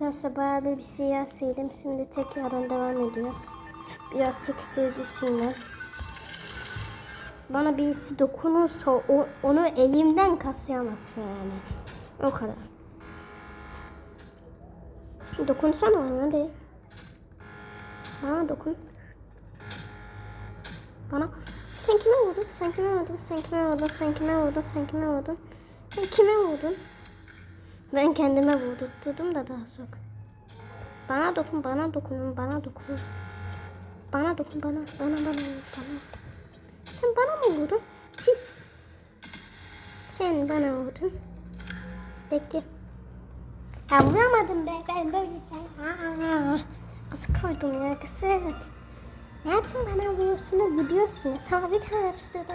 Arkadaşlar bayağı bir bir şey yazsaydım. Şimdi tekrardan devam ediyoruz. Biraz çekişiyor düşünün. Bana birisi dokunursa o, onu elimden kasayamazsın yani. O kadar. Dokunsana ona hadi. Bana dokun. Bana. Sen kime vurdun? Sen kime vurdun? Sen kime vurdun? Sen kime vurdun? Sen kime vurdun? Sen kime vurdun? Ben kendime vurdurdum da daha çok. Bana dokun, bana dokun, bana dokun. Bana dokun, bana, bana, bana, bana. Sen bana mı vurdun? Siz. Sen bana vurdun. Bekle. Ya vuramadım be, ben böyle şey. Aa, kız koydum ya, kız. Nereden bana vuruyorsunuz, gidiyorsunuz. Sana bir tane şimdi.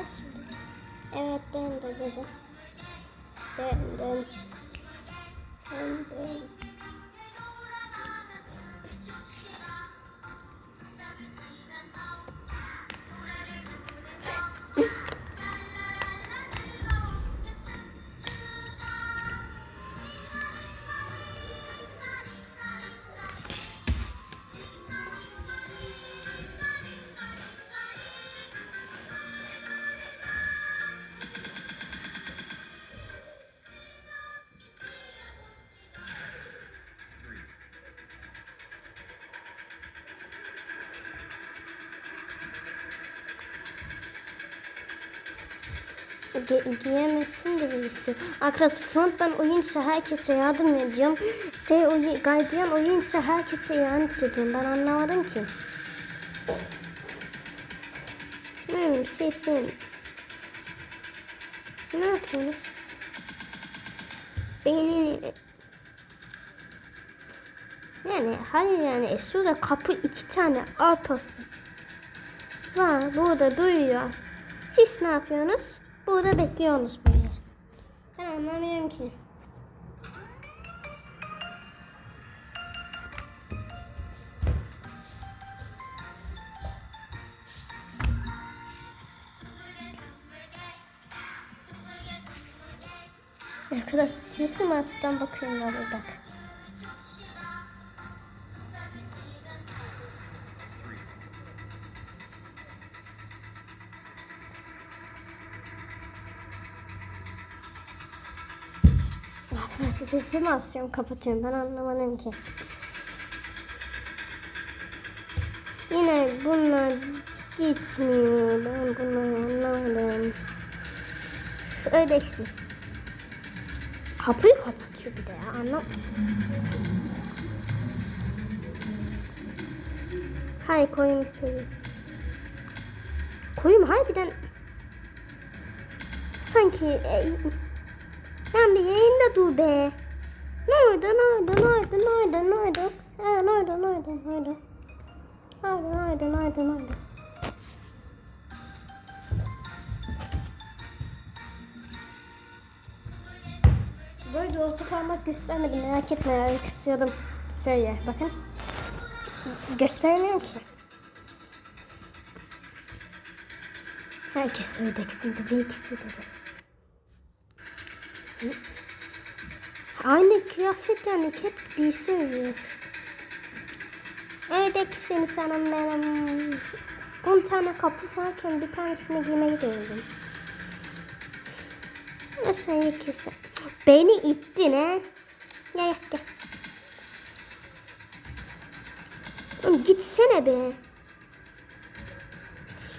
Evet, dön, dön. Dön, dön. Dön, Di diyemezsin de birisi. Arkadaşlar frontman oyunsa herkese yardım ediyorum. Şey oy gardiyan oyunsa herkese yardım ediyorum. Ben anlamadım ki. Hmm, sesin. Ne yapıyorsunuz? Beni... Yani hayır yani şurada kapı iki tane arpası var. Burada duyuyor. Siz ne yapıyorsunuz? Burada bekliyorsunuz böyle. Ben anlamıyorum ki. Arkadaşlar sesim asitten bakıyorum da burada. Sesimi asıyorum kapatıyorum ben anlamadım ki. Yine bunlar gitmiyor ben bunları anlamadım. Öyleysin. Kapıyı kapatıyor bir de ya anlam. Hayır koyayım seviyorum. Koyayım harbiden. Sanki e, sen bir yayında dur be. Ne oldu, ne oldu, ne oldu, ne oldu, ne oldu? Ha, ne oldu, ne oldu, ne oldu? Ne oldu, ne oldu, ne oldu, ne oldu? Böyle orta parmak göstermedim merak etme ya kısıyordum. Şöyle bakın. Göstermiyorum ki. Herkes söyleyecek şimdi bir ikisi dedi. Aynı kıyafet yani hep söylüyor. Öyle ki seni sana benim 10 tane kapı varken bir tanesini giymeye geldim. Nasıl ikisi? Beni ittin he? Gel gel. Oğlum Gitsene be.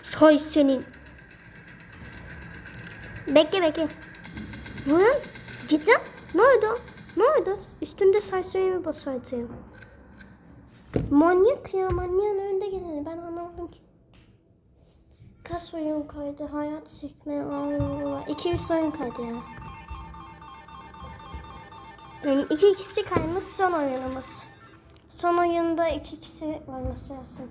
Say senin. Bekle bekle. Vurun. Gideceğim. Ne oldu? Ne oldu? Üstünde saysayımı basayım. Manyak ya manyağın önünde geleni ben anlamadım ki. Kaç oyun kaydı? Hayat sikme. Allah. 200 oyun kaydı ya. Yani iki kişi kaymış son oyunumuz. Son oyunda iki kişi olması lazım.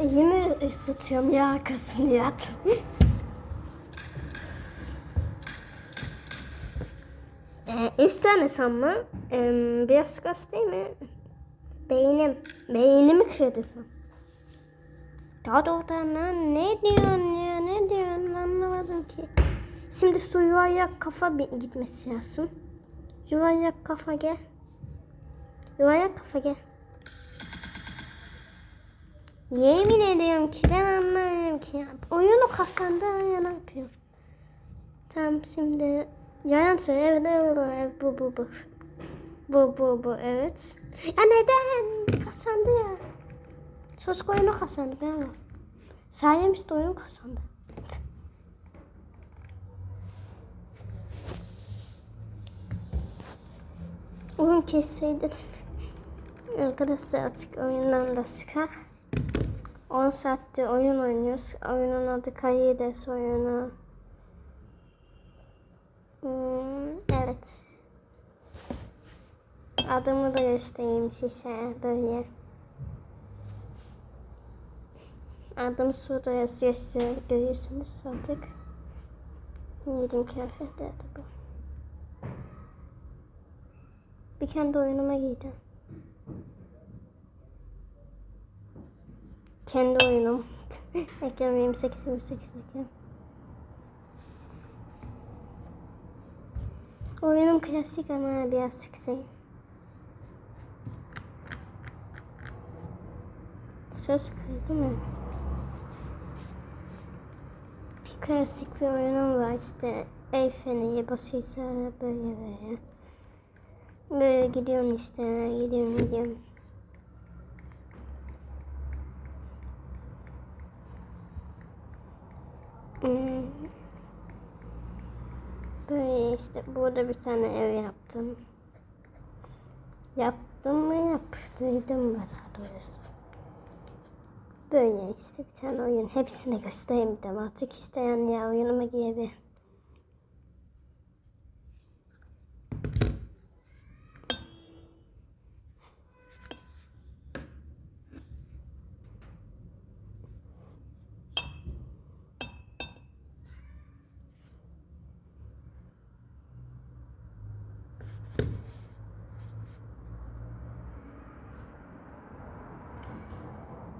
Elimi ısıtıyorum ya arkasını yat. ee, üç tane sanma. Ee, biraz kas değil mi? Beynim. Beynimi kırdısam. Daha doğrudan lan ne diyorsun ya ne diyorsun anlamadım ki. Şimdi şu yuvarlak kafa gitmesi lazım. Yuvarlak kafa gel. Yuvarlak kafa gel. Yemin ediyorum ki ben anlamıyorum ki. Oyunu kazandı ya ne yapıyor? Tamam şimdi yalan söyle evet evet evet bu bu bu. Bu bu bu evet. Ya neden? Kazandı ya. Çocuk oyunu kazandı ben ama. Sayemizde oyun kazandı. Oyun kesseydi. Arkadaşlar artık oyundan da sıkar. 10 saattir oyun oynuyoruz. Oyunun adı Karides oyunu. Hmm, evet. Adımı da göstereyim size böyle. Adım şurada yazıyor size görüyorsunuz artık. Yedim kıyafetlerde bu. Bir kendi oyunuma giydim. Kendi oyunum. Ekran 28 28 ekran. Oyunum klasik ama biraz sıksın. Söz kaydı mı? Klasik bir oyunum var işte. El feneri basıysa böyle böyle. Böyle gidiyorum işte. Gidiyorum gidiyorum. Böyle işte burada bir tane ev yaptım. Yaptım mı yaptıydım mı daha doğrusu. Böyle işte bir tane oyun. Hepsini göstereyim de artık isteyen ya oyunuma girebilir.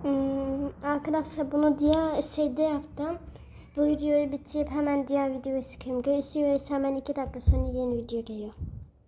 Hmm, arkadaşlar bunu diğer şeyde yaptım. Bu videoyu bitirip hemen diğer videoya sıkıyorum. Görüşürüz. Hemen iki dakika sonra yeni video geliyor.